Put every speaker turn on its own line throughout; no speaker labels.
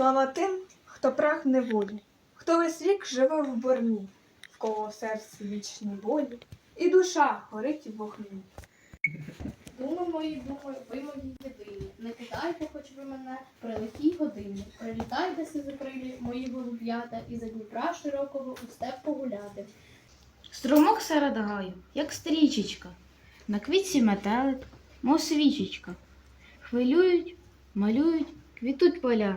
Слава тим, хто прагне волі, хто весь вік живе в борні, в кого в серці вічні болі, і душа горить в вогні.
Думи мої, думи, ви мої єдині. Не кидайте, хоч ви мене при лихій годині. Прилітайте сизокрилі, мої голуб'ята, і за Дніпра широкого у степ погуляти.
Струмок серед гаю, як стрічечка, на квітці метелик, мов свічечка. Хвилюють, малюють, квітуть поля.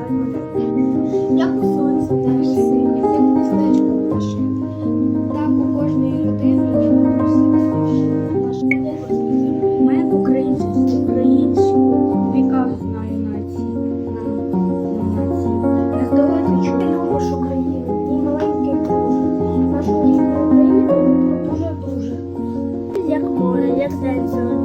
friends